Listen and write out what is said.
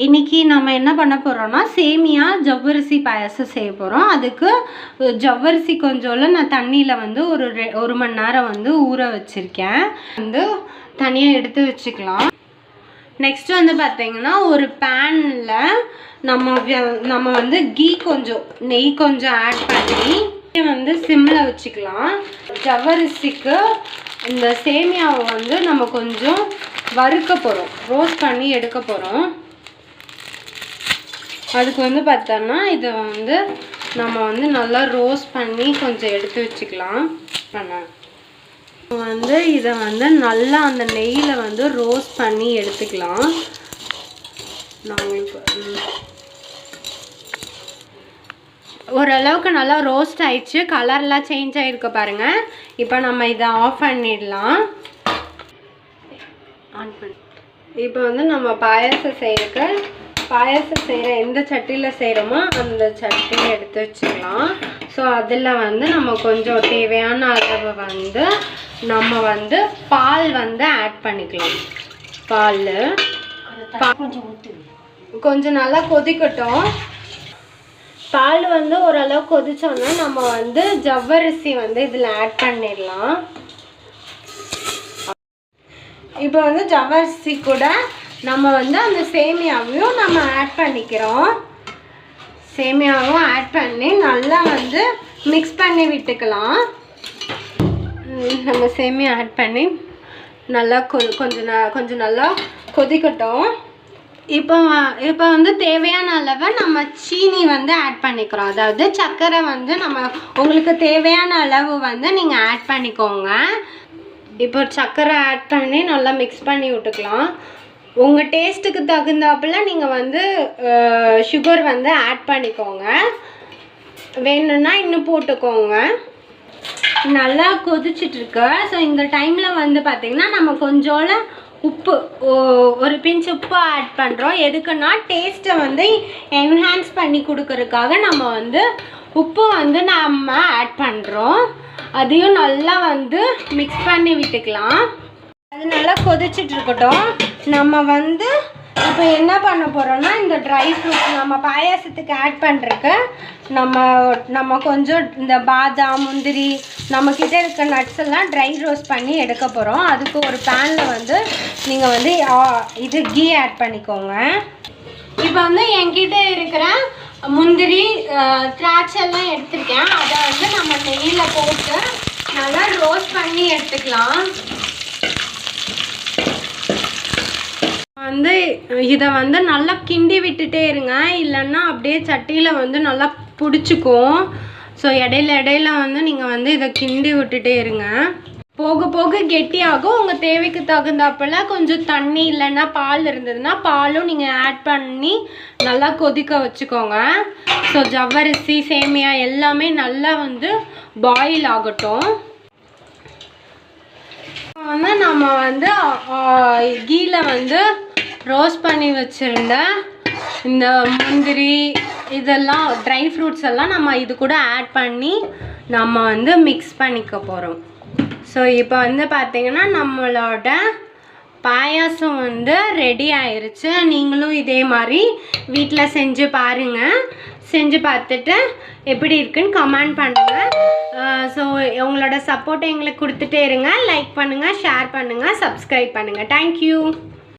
இன்றைக்கி நம்ம என்ன பண்ண போகிறோம்னா சேமியா ஜவ்வரிசி பாயாசம் செய்ய போகிறோம் அதுக்கு ஜவ்வரிசி கொஞ்சோல நான் தண்ணியில் வந்து ஒரு ரெ- ஒரு மணி நேரம் வந்து ஊற வச்சுருக்கேன். வந்து தனியாக எடுத்து வச்சுக்கலாம். நெக்ஸ்ட் வந்து பார்த்திங்கன்னா ஒரு பேனில் நம்ம நம்ம வந்து கீ கொஞ்சம் நெய் கொஞ்சம் ஆட் பண்ணி வந்து சிம்மில் வச்சுக்கலாம். ஜவ்வரிசிக்கு இந்த சேமியாவை வந்து நம்ம கொஞ்சம் வறுக்க போகிறோம் ரோஸ்ட் பண்ணி எடுக்க போகிறோம் அதுக்கு வந்து பார்த்தோன்னா இதை வந்து நம்ம வந்து நல்லா ரோஸ் பண்ணி கொஞ்சம் எடுத்து வச்சுக்கலாம். பண்ண. வந்து இதை வந்து நல்லா அந்த நெய்யில் வந்து ரோஸ் பண்ணி எடுத்துக்கலாம். நான் உங்களுக்கு ஓரளவுக்கு நல்லா ரோஸ்ட் ஆயிடுச்சு. கலர்லாம் சேஞ்ச் ஆகிருக்கு பாருங்கள் இப்போ நம்ம இதை ஆஃப் பண்ணிடலாம். ஆன் பண்ணி. இப்போ வந்து நம்ம பாயாசம் செய்யறதுக்கு பாயாசம் செய்கிற எந்த சட்டியில் செய்கிறோமோ அந்த சட்டியை எடுத்து வச்சுக்கலாம். ஸோ அதில் வந்து நம்ம கொஞ்சம் தேவையான அளவு வந்து நம்ம வந்து பால் வந்து ஆட் பண்ணிக்கலாம். பால். கொஞ்சம் நல்லா கொதிக்கட்டும். பால் வந்து ஓரளவு கொதிச்சோன்னா நம்ம வந்து ஜவ்வரிசி வந்து இதில் ஆட் பண்ணிடலாம். இப்போ வந்து ஜவ்வரிசி கூட நம்ம வந்து அந்த சேமியாவையும் நம்ம ஆட் பண்ணிக்கிறோம். சேமியாவும் ஆட் பண்ணி நல்லா வந்து மிக்ஸ் பண்ணி விட்டுக்கலாம். நம்ம சேமியா ஆட் பண்ணி நல்லா கொ கொஞ்சம் ந- கொஞ்சம் நல்லா கொதிக்கட்டும். இப்போ இப்போ வந்து தேவையான அளவை நம்ம சீனி வந்து ஆட் பண்ணிக்கிறோம். அதாவது சர்க்கரை வந்து நம்ம உங்களுக்கு தேவையான அளவு வந்து நீங்கள் ஆட் பண்ணிக்கோங்க. இப்போ சர்க்கரை ஆட் பண்ணி நல்லா மிக்ஸ் பண்ணி விட்டுக்கலாம். உங்கள் டேஸ்ட்டுக்கு தகுந்தாப்புல நீங்கள் வந்து சுகர் வந்து ஆட் பண்ணிக்கோங்க. வேணும்னா இன்னும் போட்டுக்கோங்க. நல்லா கொதிச்சிட்ருக்கு. ஸோ இந்த டைமில் வந்து பார்த்திங்கன்னா நம்ம கொஞ்சோல உப்பு ஓ- ஒரு பிஞ்ச் உப்பு ஆட் பண்ணுறோம் எதுக்குன்னா டேஸ்ட்டை வந்து என்ஹான்ஸ் பண்ணி கொடுக்கறதுக்காக நம்ம வந்து உப்பு வந்து நம்ம ஆட் பண்ணுறோம் அதையும் நல்லா வந்து மிக்ஸ் பண்ணி விட்டுக்கலாம். அது நல்லா கொதிச்சிட்டு இருக்கட்டும் நம்ம வந்து இப்போ என்ன பண்ண போகிறோம்னா இந்த ட்ரை ஃப்ரூட்ஸ் நம்ம பாயாசத்துக்கு ஆட் பண்ணுறக்கு நம்ம நம்ம கொஞ்சம் இந்த பாதாம் முந்திரி நம்மக்கிட்ட இருக்க நட்ஸ் எல்லாம் ட்ரை ரோஸ்ட் பண்ணி எடுக்க போகிறோம் அதுக்கு ஒரு பேனில் வந்து நீங்கள் வந்து இது கீ ஆட் பண்ணிக்கோங்க. இப்போ வந்து என்கிட்ட இருக்கிற முந்திரி அஹ், திராட்சை எல்லாம் எடுத்திருக்கேன். அதை வந்து நம்ம நெய்யில் போட்டு நல்லா ரோஸ்ட் பண்ணி எடுத்துக்கலாம். வந்து இதை வந்து நல்லா கிண்டி விட்டுட்டே இருங்க. இல்லைன்னா அப்படியே சட்டியில் வந்து நல்லா பிடிச்சிக்கும். ஸோ இடையில இடையில வந்து நீங்கள் வந்து இதை கிண்டி விட்டுட்டே இருங்க. போக போக கெட்டியாகும். உங்கள் தேவைக்கு தகுந்தாப்புல கொஞ்சம் தண்ணி இல்லைன்னா பால் இருந்ததுன்னா பாலும் நீங்கள் ஆட் பண்ணி நல்லா கொதிக்க வச்சுக்கோங்க. ஸோ ஜவ்வரிசி சேமியா எல்லாமே நல்லா வந்து பாயில் ஆகட்டும். வந்து நம்ம வந்து கீழே வந்து ரோஸ்ட் பண்ணி வச்சுருந்த இந்த முந்திரி இதெல்லாம் ட்ரை ஃப்ரூட்ஸ் எல்லாம் நம்ம இது கூட ஆட் பண்ணி நம்ம வந்து மிக்ஸ் பண்ணிக்க போகிறோம் ஸோ இப்போ வந்து பார்த்திங்கன்னா நம்மளோட பாயாசம் வந்து ரெடி ஆயிருச்சு. நீங்களும் இதே மாதிரி வீட்டில் செஞ்சு பாருங்கள் செஞ்சு பார்த்துட்டு எப்படி இருக்குன்னு கமெண்ட் பண்ணுங்கள் ஸோ உங்களோட சப்போர்ட்டை எங்களுக்கு கொடுத்துட்டே இருங்க. லைக் பண்ணுங்கள் ஷேர் பண்ணுங்கள் சப்ஸ்கிரைப் பண்ணுங்கள் தேங்க்யூ